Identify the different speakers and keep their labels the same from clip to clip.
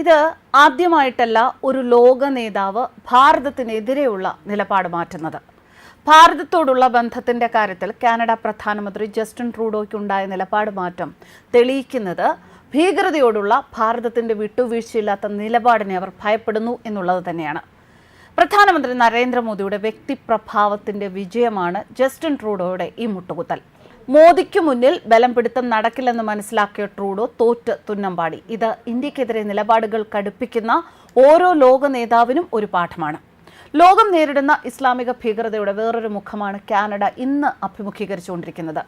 Speaker 1: ഇത് ആദ്യമായിട്ടല്ല ഒരു ലോക നേതാവ് ഭാരതത്തിനെതിരെയുള്ള നിലപാട് മാറ്റുന്നത്. ഭാരതത്തോടുള്ള ബന്ധത്തിന്റെ കാര്യത്തിൽ കാനഡ പ്രധാനമന്ത്രി ജസ്റ്റിൻ ട്രൂഡോയ്ക്കുണ്ടായ നിലപാട് മാറ്റം തെളിയിക്കുന്നത് ഭീകരതയോടുള്ള ഭാരതത്തിന്റെ വിട്ടുവീഴ്ചയില്ലാത്ത നിലപാടിനെ അവർ ഭയപ്പെടുന്നു എന്നുള്ളത് തന്നെയാണ്. പ്രധാനമന്ത്രി നരേന്ദ്രമോദിയുടെ വ്യക്തിപ്രഭാവത്തിന്റെ വിജയമാണ് ജസ്റ്റിൻ ട്രൂഡോയുടെ ഈ മുട്ടുകുത്തൽ. മോദിക്ക് മുന്നിൽ ബലം പിടുത്തം നടക്കില്ലെന്ന് മനസ്സിലാക്കിയ ട്രൂഡോ തോറ്റ് തുന്നമ്പാടി ഇത് ഇന്ത്യക്കെതിരെ നിലപാടുകൾ കടുപ്പിക്കുന്ന ഓരോ ലോക നേതാവിനും ഒരു പാഠമാണ്. ലോകം നേരിടുന്ന ഇസ്ലാമിക ഭീകരതയുടെ വേറൊരു മുഖമാണ് കാനഡ ഇന്ന് അഭിമുഖീകരിച്ചുകൊണ്ടിരിക്കുന്നത്.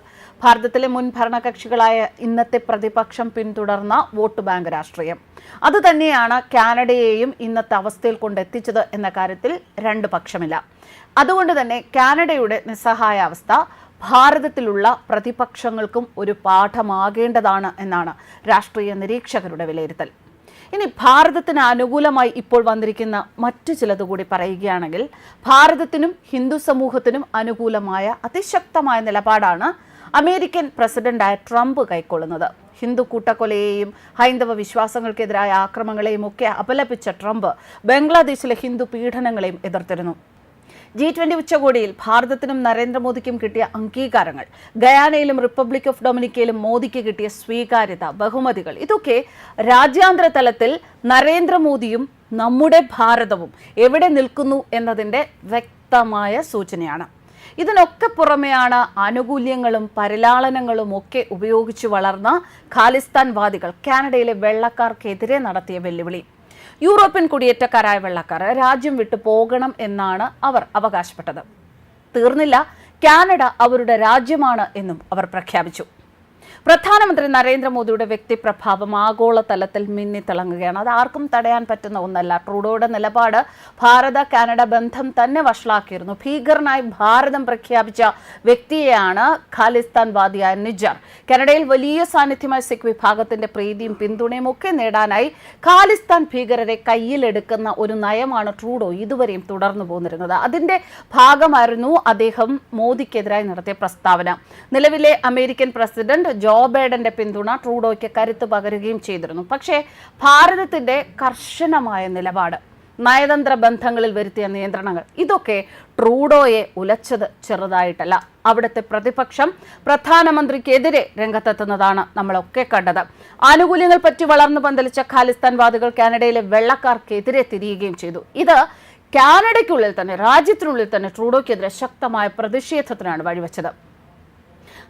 Speaker 1: ഭാരതത്തിലെ മുൻ ഭരണകക്ഷികളായ ഇന്നത്തെ പ്രതിപക്ഷം പിന്തുടർന്ന വോട്ട് ബാങ്ക് രാഷ്ട്രീയം. അതുതന്നെയാണ് കാനഡയെയും ഇന്നത്തെ അവസ്ഥയിൽ കൊണ്ടെത്തിച്ചത് എന്ന കാര്യത്തിൽ രണ്ട് പക്ഷമില്ല. അതുകൊണ്ട് തന്നെ കാനഡയുടെ നിസ്സഹായാവസ്ഥ ഭാരതത്തിലുള്ള പ്രതിപക്ഷങ്ങൾക്കും ഒരു പാഠമാകേണ്ടതാണ് എന്നാണ് രാഷ്ട്രീയ നിരീക്ഷകരുടെ വിലയിരുത്തൽ. ഇനി ഭാരതത്തിന് അനുകൂലമായി ഇപ്പോൾ വന്നിരിക്കുന്ന മറ്റു ചിലത് കൂടി പറയുകയാണെങ്കിൽ ഭാരതത്തിനും ഹിന്ദു സമൂഹത്തിനും അനുകൂലമായ അതിശക്തമായ നിലപാടാണ് അമേരിക്കൻ പ്രസിഡന്റായ ട്രംപ് കൈക്കൊള്ളുന്നത്. ഹിന്ദു കൂട്ടക്കൊലയെയും ഹൈന്ദവ വിശ്വാസങ്ങൾക്കെതിരായ ആക്രമണങ്ങളെയും ഒക്കെ അപലപിച്ച ട്രംപ് ബംഗ്ലാദേശിലെ ഹിന്ദു പീഡനങ്ങളെയും എതിർത്തിരുന്നു. ജി ട്വന്റി ഉച്ചകോടിയിൽ ഭാരതത്തിനും നരേന്ദ്രമോദിക്കും കിട്ടിയ അംഗീകാരങ്ങൾ ഗയാനയിലും റിപ്പബ്ലിക് ഓഫ് ഡൊമിനിക്കയിലും മോദിക്ക് കിട്ടിയ സ്വീകാര്യത ബഹുമതികൾ ഇതൊക്കെ രാജ്യാന്തര തലത്തിൽ നരേന്ദ്രമോദിയും നമ്മുടെ ഭാരതവും എവിടെ നിൽക്കുന്നു എന്നതിന്റെ വ്യക്തമായ സൂചനയാണ്. ഇതിനൊക്കെ പുറമെയാണ് ആനുകൂല്യങ്ങളും പരിലാളനങ്ങളും ഒക്കെ ഉപയോഗിച്ച് വളർന്ന ഖാലിസ്ഥാൻവാദികൾ കാനഡയിലെ വെള്ളക്കാർക്കെതിരെ നടത്തിയ വെല്ലുവിളി. യൂറോപ്യൻ കുടിയേറ്റക്കാരായ വെള്ളക്കാർ രാജ്യം വിട്ടു പോകണം എന്നാണ് അവർ അവകാശപ്പെട്ടത്. തീർന്നില്ല കാനഡ അവരുടെ രാജ്യമാണ് എന്നും അവർ പ്രഖ്യാപിച്ചു. പ്രധാനമന്ത്രി നരേന്ദ്രമോദിയുടെ വ്യക്തിപ്രഭാവം ആഗോളതലത്തിൽ മിന്നിത്തിളങ്ങുകയാണ്. അത് ആർക്കും തടയാൻ പറ്റുന്ന ഒന്നല്ല. ട്രൂഡോയുടെ നിലപാട് ഭാരത കാനഡ ബന്ധം തന്നെ വഷളാക്കിയിരുന്നു. ഭീകരനായി ഭാരതം പ്രഖ്യാപിച്ച വ്യക്തിയെയാണ് ഖാലിസ്ഥാൻവാദിയായ നിജർ കാനഡയിൽ വലിയ സാന്നിധ്യമായ സിഖ് വിഭാഗത്തിന്റെ പ്രീതിയും പിന്തുണയും ഒക്കെ നേടാനായി ഖാലിസ്ഥാൻ ഭീകരരെ കയ്യിലെടുക്കുന്ന ഒരു നയമാണ് ട്രൂഡോ ഇതുവരെയും തുടർന്നു പോന്നിരുന്നത്. അതിന്റെ ഭാഗമായിരുന്നു അദ്ദേഹം മോദിക്കെതിരായി നടത്തിയ പ്രസ്താവന. നിലവിലെ അമേരിക്കൻ പ്രസിഡന്റ് ജോ ബൈഡന്റെ പിന്തുണ ട്രൂഡോയ്ക്ക് കരുത്ത് പകരുകയും ചെയ്തിരുന്നു. പക്ഷേ ഭാരതത്തിന്റെ കർശനമായ നിലപാട് നയതന്ത്ര ബന്ധങ്ങളിൽ വരുത്തിയ നിയന്ത്രണങ്ങൾ ഇതൊക്കെ ട്രൂഡോയെ ഉലച്ചത് ചെറുതായിട്ടല്ല. അവിടുത്തെ പ്രതിപക്ഷം പ്രധാനമന്ത്രിക്കെതിരെ രംഗത്തെത്തുന്നതാണ് നമ്മളൊക്കെ കണ്ടത്. ആനുകൂല്യങ്ങൾ പറ്റി വളർന്നു പന്തലിച്ച ഖാലിസ്ഥാൻവാദികൾ കാനഡയിലെ വെള്ളക്കാർക്കെതിരെ തിരിയുകയും ചെയ്തു. ഇത് കാനഡയ്ക്കുള്ളിൽ തന്നെ രാജ്യത്തിനുള്ളിൽ തന്നെ ട്രൂഡോയ്ക്കെതിരെ ശക്തമായ പ്രതിഷേധത്തിനാണ് വഴിവെച്ചത്.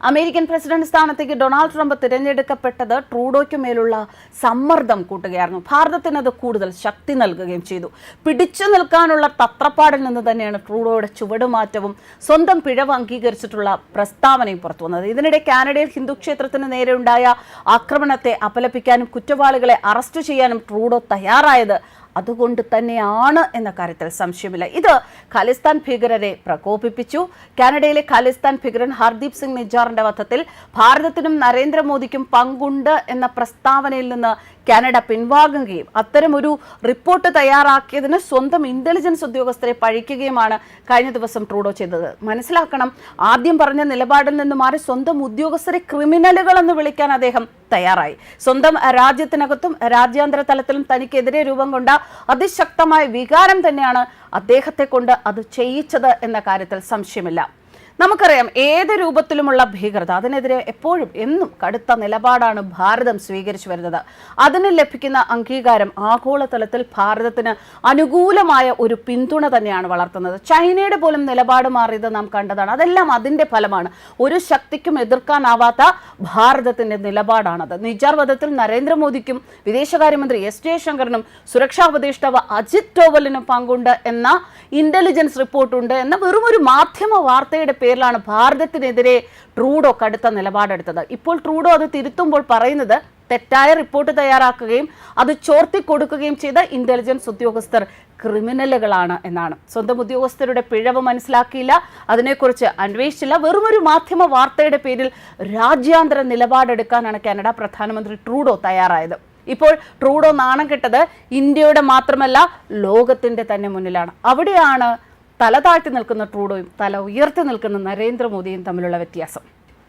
Speaker 1: അമേരിക്കൻ പ്രസിഡന്റ് സ്ഥാനത്തേക്ക് ഡൊണാൾഡ് ട്രംപ് തിരഞ്ഞെടുക്കപ്പെട്ടത് ട്രൂഡോയ്ക്ക് മേലുള്ള സമ്മർദ്ദം കൂട്ടുകയായിരുന്നു. ഭാരതത്തിന് അത് കൂടുതൽ ശക്തി നൽകുകയും ചെയ്തു. പിടിച്ചു നിൽക്കാനുള്ള തത്രപ്പാടിൽ നിന്ന് തന്നെയാണ് ട്രൂഡോയുടെ ചുവടുമാറ്റവും സ്വന്തം പിഴവ് അംഗീകരിച്ചിട്ടുള്ള പ്രസ്താവനയും പുറത്തു വന്നത് ഇതിനിടെ കാനഡയിൽ ഹിന്ദു ക്ഷേത്രത്തിന് നേരെയുണ്ടായ ആക്രമണത്തെ അപലപിക്കാനും കുറ്റവാളികളെ അറസ്റ്റ് ചെയ്യാനും ട്രൂഡോ തയ്യാറായത് അതുകൊണ്ട് തന്നെയാണ് എന്ന കാര്യത്തിൽ സംശയമില്ല. ഇത് ഖാലിസ്ഥാൻ ഭീകരരെ പ്രകോപിപ്പിച്ചു. കാനഡയിലെ ഖാലിസ്ഥാൻ ഭീകരൻ ഹർദീപ് സിംഗ് നിജാറിന്റെ വധത്തിൽ ഭാരതത്തിനും നരേന്ദ്രമോദിക്കും പങ്കുണ്ട് എന്ന പ്രസ്താവനയിൽ നിന്ന് കാനഡ പിൻവാങ്ങുകയും അത്തരമൊരു റിപ്പോർട്ട് തയ്യാറാക്കിയതിന് സ്വന്തം ഇന്റലിജൻസ് ഉദ്യോഗസ്ഥരെ പഴിക്കുകയുമാണ് കഴിഞ്ഞ ദിവസം ട്രൂഡോ ചെയ്തത്. മനസ്സിലാക്കണം ആദ്യം പറഞ്ഞ നിലപാടിൽ നിന്ന് മാറി സ്വന്തം ഉദ്യോഗസ്ഥരെ ക്രിമിനലുകൾ എന്ന് വിളിക്കാൻ അദ്ദേഹം തയ്യാറായി. സ്വന്തം രാജ്യത്തിനകത്തും രാജ്യാന്തര തലത്തിലും തനിക്കെതിരെ രൂപം കൊണ്ട അതിശക്തമായ വികാരം തന്നെയാണ് അദ്ദേഹത്തെ കൊണ്ട് അത് ചെയ്യിച്ചത് എന്ന കാര്യത്തിൽ സംശയമില്ല. നമുക്കറിയാം ഏത് രൂപത്തിലുമുള്ള ഭീകരത അതിനെതിരെ എപ്പോഴും എന്നും കടുത്ത നിലപാടാണ് ഭാരതം സ്വീകരിച്ചു വരുന്നത്. അതിന് ലഭിക്കുന്ന അംഗീകാരം ആഗോളതലത്തിൽ ഭാരതത്തിന് അനുകൂലമായ ഒരു പിന്തുണ തന്നെയാണ് വളർത്തുന്നത്. ചൈനയുടെ പോലും നിലപാട് മാറിയത് നാം കണ്ടതാണ്. അതെല്ലാം അതിന്റെ ഫലമാണ്. ഒരു ശക്തിക്കും എതിർക്കാനാവാത്ത ഭാരതത്തിന്റെ നിലപാടാണത്. നിജാർവധത്തിൽ നരേന്ദ്രമോദിക്കും വിദേശകാര്യമന്ത്രി എസ് ജയശങ്കറിനും സുരക്ഷാ ഉപദേഷ്ടാവ് അജിത് ഡോവലിനും പങ്കുണ്ട് എന്ന ഇന്റലിജൻസ് റിപ്പോർട്ടുണ്ട് എന്ന വെറും ഒരു മാധ്യമ വാർത്തയുടെ പേരിലാണ് ഭാരതത്തിനെതിരെ ട്രൂഡോ കടുത്ത നിലപാടെടുത്തത്. ഇപ്പോൾ ട്രൂഡോ അത് തിരുത്തുമ്പോൾ പറയുന്നത് തെറ്റായ റിപ്പോർട്ട് തയ്യാറാക്കുകയും അത് ചോർത്തി കൊടുക്കുകയും ചെയ്ത ഇന്റലിജൻസ് ഉദ്യോഗസ്ഥർ ക്രിമിനലുകളാണ് എന്നാണ്. സ്വന്തം ഉദ്യോഗസ്ഥരുടെ പിഴവ് മനസ്സിലാക്കിയില്ല. അതിനെക്കുറിച്ച് അന്വേഷിച്ചില്ല. വെറുമൊരു മാധ്യമ വാർത്തയുടെ പേരിൽ രാജ്യാന്തര നിലപാടെടുക്കാനാണ് കാനഡ പ്രധാനമന്ത്രി ട്രൂഡോ തയ്യാറായത്. ഇപ്പോൾ ട്രൂഡോ നാണം കെട്ടത് ഇന്ത്യയുടെ മാത്രമല്ല ലോകത്തിന്റെ തന്നെ മുന്നിലാണ്. അവിടെയാണ് തല താഴ്ത്തി നിൽക്കുന്ന ട്രൂഡോയും തല ഉയർത്തി നിൽക്കുന്ന നരേന്ദ്രമോദിയും തമ്മിലുള്ള വ്യത്യാസം.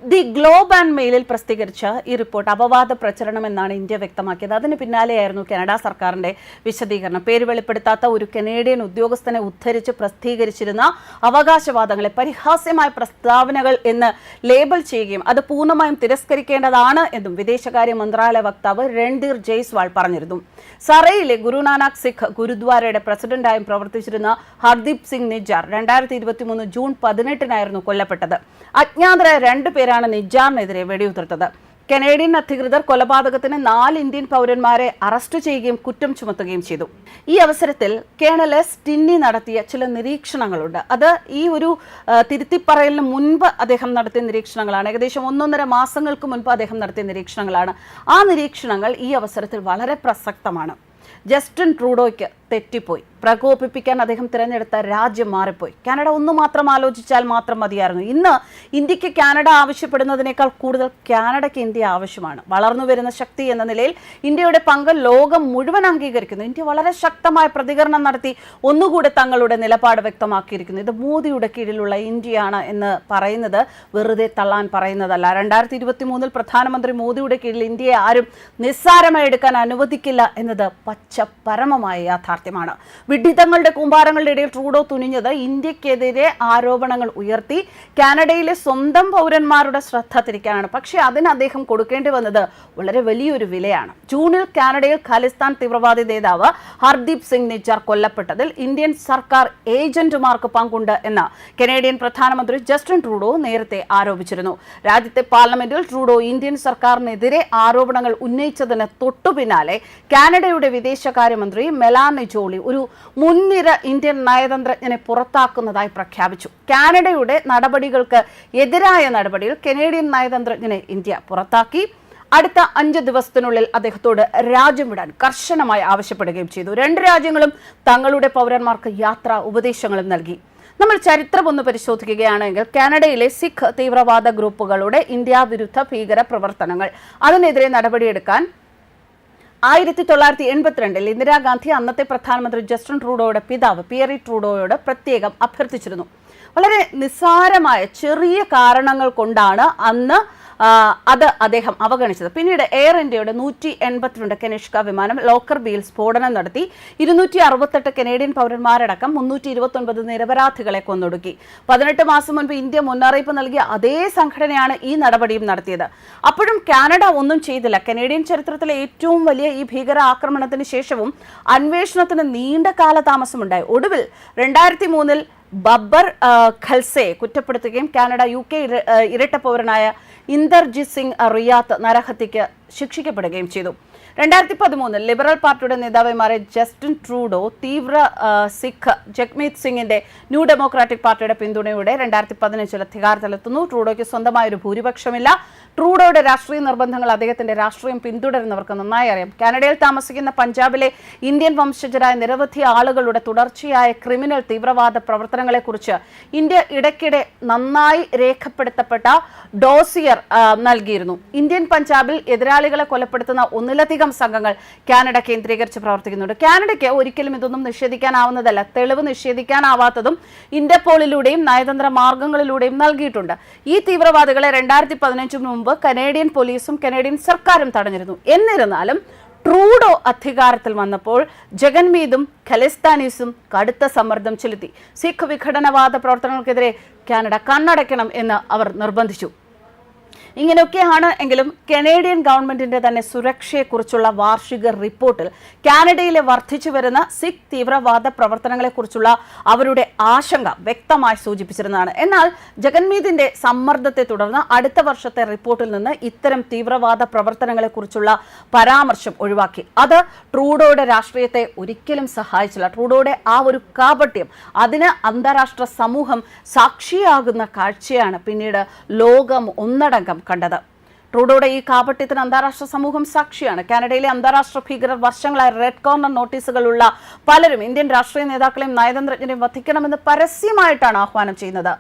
Speaker 1: ദി ഗ്ലോബ് ആൻഡ് മെയിലിൽ പ്രസിദ്ധീകരിച്ച ഈ റിപ്പോർട്ട് അപവാദ പ്രചരണം എന്നാണ് ഇന്ത്യ വ്യക്തമാക്കിയത്. അതിന് പിന്നാലെയായിരുന്നു കനഡ സർക്കാരിന്റെ വിശദീകരണം. പേര് വെളിപ്പെടുത്താത്ത ഒരു കനേഡിയൻ ഉദ്യോഗസ്ഥനെ ഉദ്ധരിച്ച് പ്രസിദ്ധീകരിച്ചിരുന്ന അവകാശവാദങ്ങളെ പരിഹാസ്യമായ പ്രസ്താവനകൾ എന്ന് ലേബൽ ചെയ്യുകയും അത് പൂർണമായും തിരസ്കരിക്കേണ്ടതാണ് എന്നും വിദേശകാര്യ മന്ത്രാലയ വക്താവ് രൺധീർ ജയ്സ്വാൾ പറഞ്ഞിരുന്നു. സറയിലെ ഗുരുനാനാക് സിഖ് ഗുരുദ്വാരയുടെ പ്രസിഡന്റായും പ്രവർത്തിച്ചിരുന്ന ഹർദീപ് സിംഗ് നിജാർ രണ്ടായിരത്തി ഇരുപത്തിമൂന്ന് ജൂൺ പതിനെട്ടിനായിരുന്നു കൊല്ലപ്പെട്ടത്. അജ്ഞാതരായ രണ്ടുപേരാണ് നിജാമിനെതിരെ വെടിയുതിർത്തത്. കനേഡിയൻ അധികൃതർ കൊലപാതകത്തിന് നാല് ഇന്ത്യൻ പൗരന്മാരെ അറസ്റ്റ് ചെയ്യുകയും കുറ്റം ചുമത്തുകയും ചെയ്തു. ഈ അവസരത്തിൽ കേണൽ എസ് ടിന്നി നടത്തിയ ചില നിരീക്ഷണങ്ങളുണ്ട്. അത് ഈ ഒരു തിരുത്തിപ്പറയലിന് മുൻപ് അദ്ദേഹം നടത്തിയ നിരീക്ഷണങ്ങളാണ്. ഏകദേശം ഒന്നൊന്നര മാസങ്ങൾക്ക് മുൻപ് അദ്ദേഹം നടത്തിയ നിരീക്ഷണങ്ങളാണ്. ആ നിരീക്ഷണങ്ങൾ ഈ അവസരത്തിൽ വളരെ പ്രസക്തമാണ്. ജസ്റ്റിൻ ട്രൂഡോയ്ക്ക് തെറ്റിപ്പോയി. പ്രകോപിപ്പിക്കാൻ അദ്ദേഹം തിരഞ്ഞെടുത്ത രാജ്യം മാറിപ്പോയി. കാനഡ ഒന്ന് മാത്രം ആലോചിച്ചാൽ മാത്രം മതിയായിരുന്നു. ഇന്ന് ഇന്ത്യയ്ക്ക് കാനഡ ആവശ്യപ്പെടുന്നതിനേക്കാൾ കൂടുതൽ കാനഡയ്ക്ക് ഇന്ത്യ ആവശ്യമാണ്. വളർന്നു വരുന്ന ശക്തി എന്ന നിലയിൽ ഇന്ത്യയുടെ പങ്ക് ലോകം മുഴുവൻ അംഗീകരിക്കുന്നു. ഇന്ത്യ വളരെ ശക്തമായ പ്രതികരണം നടത്തി ഒന്നുകൂടെ തങ്ങളുടെ നിലപാട് വ്യക്തമാക്കിയിരിക്കുന്നു. ഇത് മോദിയുടെ കീഴിലുള്ള ഇന്ത്യയാണ് എന്ന് പറയുന്നത് വെറുതെ തള്ളാൻ പറയുന്നതല്ല. രണ്ടായിരത്തി ഇരുപത്തി മൂന്നിൽ പ്രധാനമന്ത്രി മോദിയുടെ കീഴിൽ ഇന്ത്യയെ ആരും നിസ്സാരമായി എടുക്കാൻ അനുവദിക്കില്ല എന്നത് പച്ച പരമമായ യാഥാർത്ഥ്യമാണ് വിഡിതങ്ങളുടെ കൂമ്പാരങ്ങളുടെ ഇടയിൽ ട്രൂഡോ തുനിഞ്ഞത് ഇന്ത്യക്കെതിരെ ആരോപണങ്ങൾ ഉയർത്തി. കാനഡയിലെ സ്വന്തം പൗരന്മാരുടെ ശ്രദ്ധ തിരിക്കാനാണ്. പക്ഷേ അതിന് അദ്ദേഹം കൊടുക്കേണ്ടി വന്നത് വളരെ വലിയൊരു വിലയാണ്. ജൂണിൽ കാനഡയിൽ ഖാലിസ്ഥാൻ തീവ്രവാദി നേതാവ് ഹർദീപ് സിംഗ് നിജാർ കൊല്ലപ്പെട്ടതിൽ ഇന്ത്യൻ സർക്കാർ ഏജന്റുമാർക്ക് പങ്കുണ്ട് എന്ന് കനേഡിയൻ പ്രധാനമന്ത്രി ജസ്റ്റിൻ ട്രൂഡോ നേരത്തെ ആരോപിച്ചിരുന്നു. രാജ്യത്തെ പാർലമെന്റിൽ ട്രൂഡോ ഇന്ത്യൻ സർക്കാരിനെതിരെ ആരോപണങ്ങൾ ഉന്നയിച്ചതിന് തൊട്ടുപിന്നാലെ കാനഡയുടെ വിദേശകാര്യമന്ത്രി മെലാനി ജോളി ഒരു മുൻനിര ഇന്ത്യൻ നയതന്ത്രജ്ഞനെ പുറത്താക്കുന്നതായി പ്രഖ്യാപിച്ചു. കാനഡയുടെ നടപടികൾക്ക് എതിരായ നടപടിയിൽ കനേഡിയൻ നയതന്ത്രജ്ഞനെ ഇന്ത്യ പുറത്താക്കി. അടുത്ത അഞ്ച് ദിവസത്തിനുള്ളിൽ അദ്ദേഹത്തോട് രാജ്യം വിടാൻ കർശനമായി ആവശ്യപ്പെടുകയും ചെയ്തു. രണ്ട് രാജ്യങ്ങളും തങ്ങളുടെ പൗരന്മാർക്ക് യാത്രാ ഉപദേശങ്ങളും നൽകി. നമ്മൾ ചരിത്രം ഒന്ന് പരിശോധിക്കുകയാണെങ്കിൽ കാനഡയിലെ സിഖ് തീവ്രവാദ ഗ്രൂപ്പുകളുടെ ഇന്ത്യ വിരുദ്ധ ഭീകര പ്രവർത്തനങ്ങൾ അതിനെതിരെ നടപടിയെടുക്കാൻ ആയിരത്തി തൊള്ളായിരത്തി എൺപത്തിരണ്ടിൽ ഇന്ദിരാഗാന്ധി അന്നത്തെ പ്രധാനമന്ത്രി ജസ്റ്റിൻ ട്രൂഡോയുടെ പിതാവ് പിയറി ട്രൂഡോയോട് പ്രത്യേകം അഭ്യർത്ഥിച്ചിരുന്നു. വളരെ നിസ്സാരമായ ചെറിയ കാരണങ്ങൾ കൊണ്ടാണ് അന്ന് അത് അദ്ദേഹം അവഗണിച്ചത്. പിന്നീട് എയർ ഇന്ത്യയുടെ നൂറ്റി എൺപത്തിരണ്ട് കനിഷ്ക വിമാനം ലോക്കർ ബിയിൽ സ്ഫോടനം നടത്തി. ഇരുന്നൂറ്റി അറുപത്തെട്ട് കനേഡിയൻ പൗരന്മാരടക്കം മുന്നൂറ്റി ഇരുപത്തൊൻപത് നിരപരാധികളെ കൊന്നൊടുക്കി. പതിനെട്ട് മാസം മുൻപ് ഇന്ത്യ മുന്നറിയിപ്പ് നൽകിയ അതേ സംഘടനയാണ് ഈ നടപടിയും നടത്തിയത്. അപ്പോഴും കാനഡ ഒന്നും ചെയ്തില്ല. കനേഡിയൻ ചരിത്രത്തിലെ ഏറ്റവും വലിയ ഈ ഭീകര ആക്രമണത്തിന് ശേഷവും അന്വേഷണത്തിന് നീണ്ട കാലതാമസമുണ്ടായി. ഒടുവിൽ രണ്ടായിരത്തി മൂന്നിൽ ബബ്ബർ ഖൽസയെ കുറ്റപ്പെടുത്തുകയും കാനഡ യു കെ ഇരട്ട പൗരനായ ഇന്ദർജിത് സിംഗ് റിയാത്ത് നരഹത്യക്ക് ശിക്ഷിക്കപ്പെടുകയും ചെയ്തു. രണ്ടായിരത്തി പതിമൂന്നിൽ ലിബറൽ പാർട്ടിയുടെ നേതാവായി മാറിയ ജസ്റ്റിൻ ട്രൂഡോ തീവ്ര സിഖ് ജഗ്മീത് സിംഗിന്റെ ന്യൂ ഡെമോക്രാറ്റിക് പാർട്ടിയുടെ പിന്തുണയോടെ രണ്ടായിരത്തി പതിനഞ്ചിൽ അധികാരത്തിലെത്തുന്നു. ട്രൂഡോയ്ക്ക് സ്വന്തമായ ഒരു ഭൂരിപക്ഷമില്ല. ട്രൂഡോയുടെ രാഷ്ട്രീയ നിർബന്ധങ്ങൾ അദ്ദേഹത്തിന്റെ രാഷ്ട്രീയം പിന്തുടരുന്നവർക്ക് നന്നായി അറിയാം. കാനഡയിൽ താമസിക്കുന്ന പഞ്ചാബിലെ ഇന്ത്യൻ വംശജരായ നിരവധി ആളുകളുടെ തുടർച്ചയായ ക്രിമിനൽ തീവ്രവാദ പ്രവർത്തനങ്ങളെക്കുറിച്ച് ഇന്ത്യ ഇടയ്ക്കിടെ നന്നായി രേഖപ്പെടുത്തപ്പെട്ട ഡോസിയർ നൽകിയിരുന്നു. ഇന്ത്യൻ പഞ്ചാബിൽ എതിരാളികളെ കൊലപ്പെടുത്തുന്ന ഒന്നിലധികം സംഘങ്ങൾ കാനഡ കേന്ദ്രീകരിച്ച് പ്രവർത്തിക്കുന്നുണ്ട്. കാനഡയ്ക്ക് ഒരിക്കലും ഇതൊന്നും നിഷേധിക്കാനാവുന്നതല്ല. തെളിവ് നിഷേധിക്കാനാവാത്തതും ഇന്റർപോളിലൂടെയും നയതന്ത്ര മാർഗങ്ങളിലൂടെയും നൽകിയിട്ടുണ്ട്. ഈ തീവ്രവാദികളെ രണ്ടായിരത്തി പതിനഞ്ചിന് മുമ്പ് കനേഡിയൻ പോലീസും കനേഡിയൻ സർക്കാരും തടഞ്ഞിരുന്നു. എന്നിരുന്നാലും ട്രൂഡോ അധികാരത്തിൽ വന്നപ്പോൾ ജഗൻമീതും ഖലിസ്ഥാനീസും കടുത്ത സമ്മർദ്ദം ചെലുത്തി. സിഖ് വിഘടനവാദ പ്രവർത്തനങ്ങൾക്കെതിരെ കാനഡ കണ്ണടയ്ക്കണം എന്ന് അവർ നിർബന്ധിച്ചു. ഇങ്ങനെയൊക്കെയാണ് എങ്കിലും കനേഡിയൻ ഗവൺമെന്റിന്റെ തന്നെ സുരക്ഷയെക്കുറിച്ചുള്ള വാർഷിക റിപ്പോർട്ടിൽ കാനഡയിലെ വർദ്ധിച്ചു വരുന്ന സിഖ് തീവ്രവാദ പ്രവർത്തനങ്ങളെക്കുറിച്ചുള്ള അവരുടെ ആശങ്ക വ്യക്തമായി സൂചിപ്പിച്ചിരുന്നതാണ്. എന്നാൽ ജഗന്മീതിന്റെ സമ്മർദ്ദത്തെ തുടർന്ന് അടുത്ത വർഷത്തെ റിപ്പോർട്ടിൽ നിന്ന് ഇത്തരം തീവ്രവാദ പ്രവർത്തനങ്ങളെക്കുറിച്ചുള്ള പരാമർശം ഒഴിവാക്കി. അത് ട്രൂഡോയുടെ രാഷ്ട്രീയത്തെ ഒരിക്കലും സഹായിച്ചില്ല. ട്രൂഡോയുടെ ആ ഒരു കാപട്യം അതിന് അന്താരാഷ്ട്ര സമൂഹം സാക്ഷിയാകുന്ന കാഴ്ചയാണ് പിന്നീട് ലോകം ഒന്നടങ്കം കണ്ടത്. ട്രൂഡോയുടെ ഈ കാപട്യത്തിന് അന്താരാഷ്ട്ര സമൂഹം സാക്ഷിയാണ്. കാനഡയിലെ അന്താരാഷ്ട്ര ഭീകരർ വർഷങ്ങളായി റെഡ് കോർണർ നോട്ടീസുകളുള്ള പലരും ഇന്ത്യൻ രാഷ്ട്രീയ നേതാക്കളെയും നയതന്ത്രജ്ഞരെയും വധിക്കണമെന്ന് പരസ്യമായിട്ടാണ് ആഹ്വാനം ചെയ്യുന്നത്.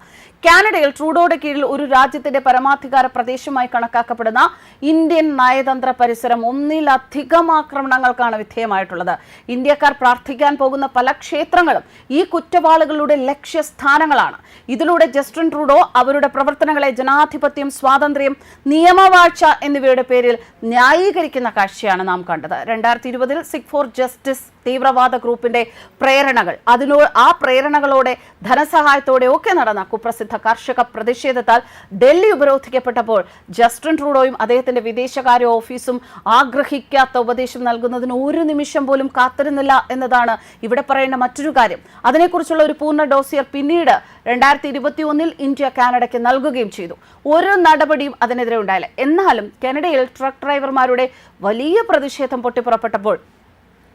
Speaker 1: കാനഡയിൽ ട്രൂഡോയുടെ കീഴിൽ ഒരു രാജ്യത്തിന്റെ പരമാധികാര പ്രദേശമായി കണക്കാക്കപ്പെടുന്ന ഇന്ത്യൻ നയതന്ത്ര പരിസരം ഒന്നിലധികം ആക്രമണങ്ങൾക്കാണ് വിധേയമായിട്ടുള്ളത്. ഇന്ത്യക്കാർ പ്രാർത്ഥിക്കാൻ പോകുന്ന പല ക്ഷേത്രങ്ങളും ഈ കുറ്റവാളികളുടെ ലക്ഷ്യസ്ഥാനങ്ങളാണ്. ഇതിലൂടെ ജസ്റ്റിൻ ട്രൂഡോ അവരുടെ പ്രവർത്തനങ്ങളെ ജനാധിപത്യം സ്വാതന്ത്ര്യം നിയമവാഴ്ച എന്നിവയുടെ പേരിൽ ന്യായീകരിക്കുന്ന കാഴ്ചയാണ് നാം കണ്ടത്. രണ്ടായിരത്തി ഇരുപതിൽ സിഖ് ഫോർ ജസ്റ്റിസ് തീവ്രവാദ ഗ്രൂപ്പിന്റെ പ്രേരണകൾ അതിനോ ആ പ്രേരണകളോടെ ധനസഹായത്തോടെ ഒക്കെ നടന്ന കുപ്രസിദ്ധ കർഷക പ്രതിഷേധത്താൽ ഡൽഹി ഉപരോധിക്കപ്പെട്ടപ്പോൾ ജസ്റ്റിൻ ട്രൂഡോയും അദ്ദേഹത്തിന്റെ വിദേശകാര്യ ഓഫീസും ആഗ്രഹിക്കാത്ത ഉപദേശം നൽകുന്നതിന് ഒരു നിമിഷം പോലും കാത്തിരുന്നില്ല എന്നതാണ് ഇവിടെ പറയേണ്ട മറ്റൊരു കാര്യം. അതിനെക്കുറിച്ചുള്ള ഒരു പൂർണ ഡോസിയർ പിന്നീട് രണ്ടായിരത്തി ഇരുപത്തി ഒന്നിൽ ഇന്ത്യ കാനഡയ്ക്ക് നൽകുകയും ചെയ്തു. ഒരു നടപടിയും അതിനെതിരെ ഉണ്ടായില്ല. എന്നാലും കാനഡയിൽ ട്രക്ക് ഡ്രൈവർമാരുടെ വലിയ പ്രതിഷേധം പൊട്ടിപ്പുറപ്പെട്ടപ്പോൾ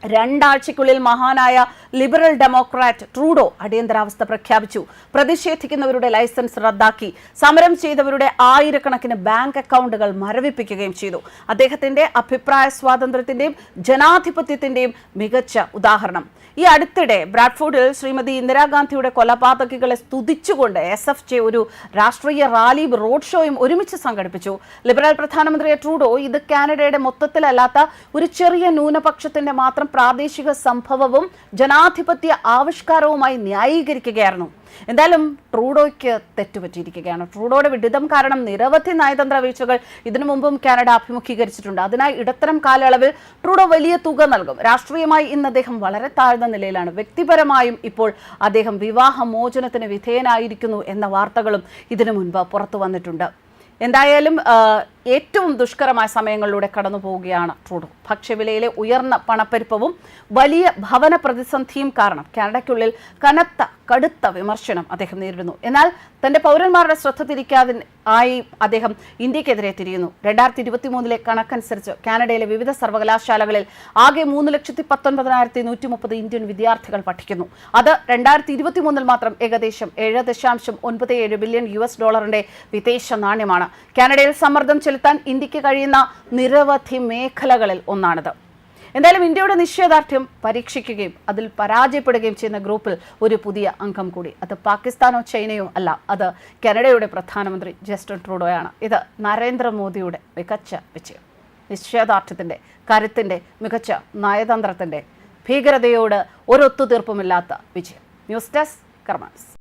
Speaker 1: രണ്ടാഴ്ചയ്ക്കുള്ളിൽ മഹാനായ ലിബറൽ ഡെമോക്രാറ്റ് ട്രൂഡോ അടിയന്തരാവസ്ഥ പ്രഖ്യാപിച്ചു. പ്രതിഷേധിക്കുന്നവരുടെ ലൈസൻസ് റദ്ദാക്കി. സമരം ചെയ്തവരുടെ ആയിരക്കണക്കിന് ബാങ്ക് അക്കൗണ്ടുകൾ മരവിപ്പിക്കുകയും ചെയ്തു. അദ്ദേഹത്തിന്റെ അഭിപ്രായ സ്വാതന്ത്ര്യത്തിന്റെയും ജനാധിപത്യത്തിന്റെയും മികച്ച ഉദാഹരണം. ഈ അടുത്തിടെ ബ്രാഡ്ഫോർഡിൽ ശ്രീമതി ഇന്ദിരാഗാന്ധിയുടെ കൊലപാതകികളെ സ്തുതിച്ചുകൊണ്ട് എസ് എഫ് ജെ ഒരു രാഷ്ട്രീയ റാലിയും റോഡ് ഷോയും ഒരുമിച്ച് സംഘടിപ്പിച്ചു. ലിബറൽ പ്രധാനമന്ത്രി ട്രൂഡോ ഇത് കാനഡയുടെ മൊത്തത്തിലല്ലാത്ത ഒരു ചെറിയ ന്യൂനപക്ഷത്തിന്റെ മാത്രം പ്രാദേശിക സംഭവവും ജനാധിപത്യ ആവിഷ്കാരവുമായി ന്യായീകരിക്കുകയായിരുന്നു. എന്തായാലും ട്രൂഡോയ്ക്ക് തെറ്റുപറ്റിയിരിക്കുകയാണ്. ട്രൂഡോയുടെ വിഡിതം കാരണം നിരവധി നയതന്ത്ര വീഴ്ചകൾ ഇതിനു മുമ്പും കാനഡ അഭിമുഖീകരിച്ചിട്ടുണ്ട്. അതിനായി ഇടത്തരം കാലയളവിൽ ട്രൂഡോ വലിയ തുക നൽകും. രാഷ്ട്രീയമായി ഇന്ന് അദ്ദേഹം വളരെ താഴ്ന്ന നിലയിലാണ്. വ്യക്തിപരമായും ഇപ്പോൾ അദ്ദേഹം വിവാഹ മോചനത്തിന് വിധേയനായിരിക്കുന്നു എന്ന വാർത്തകളും ഇതിനു മുൻപ് പുറത്തു വന്നിട്ടുണ്ട്. എന്തായാലും ഏറ്റവും ദുഷ്കരമായ സമയങ്ങളിലൂടെ കടന്നു പോവുകയാണ് ട്രൂഡോ. ഭക്ഷ്യവിലയിലെ ഉയർന്ന പണപ്പെരുപ്പവും വലിയ ഭവന പ്രതിസന്ധിയും കാരണം കാനഡയ്ക്കുള്ളിൽ കനത്ത കടുത്ത വിമർശനം അദ്ദേഹം നേരിടുന്നു. എന്നാൽ തന്റെ പൗരന്മാരുടെ ശ്രദ്ധ തിരിക്കാതെ ആയി അദ്ദേഹം ഇന്ത്യക്കെതിരെ തിരിയുന്നു. രണ്ടായിരത്തി ഇരുപത്തി മൂന്നിലെ കണക്കനുസരിച്ച് കാനഡയിലെ വിവിധ സർവകലാശാലകളിൽ ആകെ മൂന്ന് ലക്ഷത്തി പത്തൊൻപതിനായിരത്തി നൂറ്റി മുപ്പത് ഇന്ത്യൻ വിദ്യാർത്ഥികൾ പഠിക്കുന്നു. അത് രണ്ടായിരത്തി ഇരുപത്തി മൂന്നിൽ മാത്രം ഏകദേശം ഏഴ് ദശാംശം ഒൻപത് ഏഴ് ബില്യൺ യു എസ് ഡോളറിന്റെ വിദേശ നാണ്യമാണ്. കാനഡയിൽ സമ്മർദ്ദം ചെലുത്താൻ ഇന്ത്യയ്ക്ക് കഴിയുന്ന നിരവധി മേഖലകളിൽ ഒന്നാണിത്. എന്തായാലും ഇന്ത്യയുടെ നിശ്ചയദാർഢ്യം പരീക്ഷിക്കുകയും അതിൽ പരാജയപ്പെടുകയും ചെയ്യുന്ന ഗ്രൂപ്പിൽ ഒരു പുതിയ അംഗം കൂടി. അത് പാകിസ്ഥാനോ ചൈനയോ അല്ല അത് കാനഡയുടെ പ്രധാനമന്ത്രി ജസ്റ്റിൻ ട്രൂഡോയാണ്. ഇത് നരേന്ദ്രമോദിയുടെ മികച്ച വിജയം. നിശ്ചയദാർഢ്യത്തിന്റെ കരുത്തിന്റെ മികച്ച നയതന്ത്രത്തിന്റെ ഭീകരതയോട് ഒരൊത്തുതീർപ്പുമില്ലാത്ത വിജയം. News desk കർമാൻസ്.